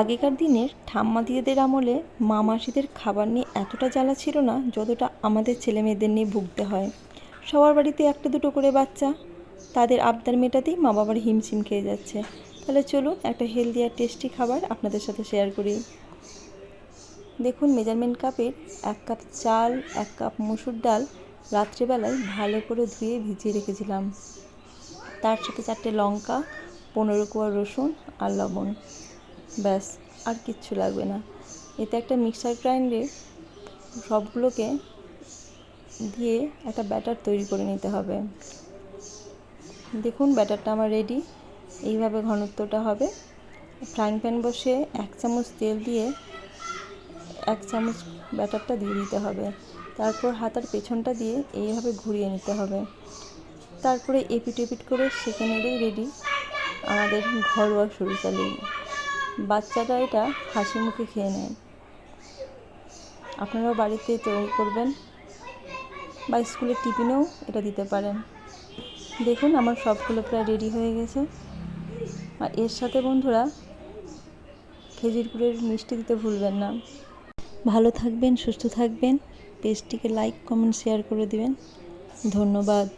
আগেকার দিনের ঠাম্মা দিদিদের আমলে মা মাসিদের খাবার নিয়ে এতটা জ্বালা ছিল না যতটা আমাদের ছেলে মেয়েদের নিয়ে ভুগতে হয়। সবার বাড়িতে একটা দুটো করে বাচ্চা, তাদের আবদার মেটাতেই মা বাবার হিমশিম খেয়ে যাচ্ছে। তাহলে চলুন একটা হেলদি আর টেস্টি খাবার আপনাদের সাথে শেয়ার করি। দেখুন মেজারমেন্ট কাপের এক কাপ চাল, এক কাপ মুসুর ডাল রাত্রেবেলায় ভালো করে ধুয়ে ভিজিয়ে রেখেছিলাম। তার সাথে চারটে লঙ্কা, পনেরো কোয়া রসুন আর লবণ। ব্যাস, আর কিচ্ছু লাগবে না। এতে একটা মিক্সার গ্রাইন্ডে সবগুলোকে দিয়ে একটা ব্যাটার তৈরি করে নিতে হবে। দেখুন, ব্যাটারটা আমার রেডি এইভাবে ঘনত্বটা হবে। ফ্রাইং প্যান বসে এক চামচ তেল দিয়ে এক চামচ ব্যাটারটা দিয়ে দিতে হবে। তারপর হাতার পেছনটা দিয়ে এইভাবে ঘুরিয়ে নিতে হবে। তারপরে এপিট এপিট করে নিলেই রেডি আমাদের ঘরোয়া সরু চালের বাচ্চারা এটা হাসি মুখে খেয়ে নেয়। আপনারাও বাড়িতে তৈরি করবেন বা স্কুলের টিফিনেও এটা দিতে পারেন। দেখুন, আমার সবগুলো প্রায় রেডি হয়ে গেছে। আর এর সাথে বন্ধুরা, খেজুর গুড়ের মিষ্টি দিতে ভুলবেন না। ভালো থাকবেন, সুস্থ থাকবেন। পেজটিকে লাইক কমেন্ট শেয়ার করে দিবেন। ধন্যবাদ।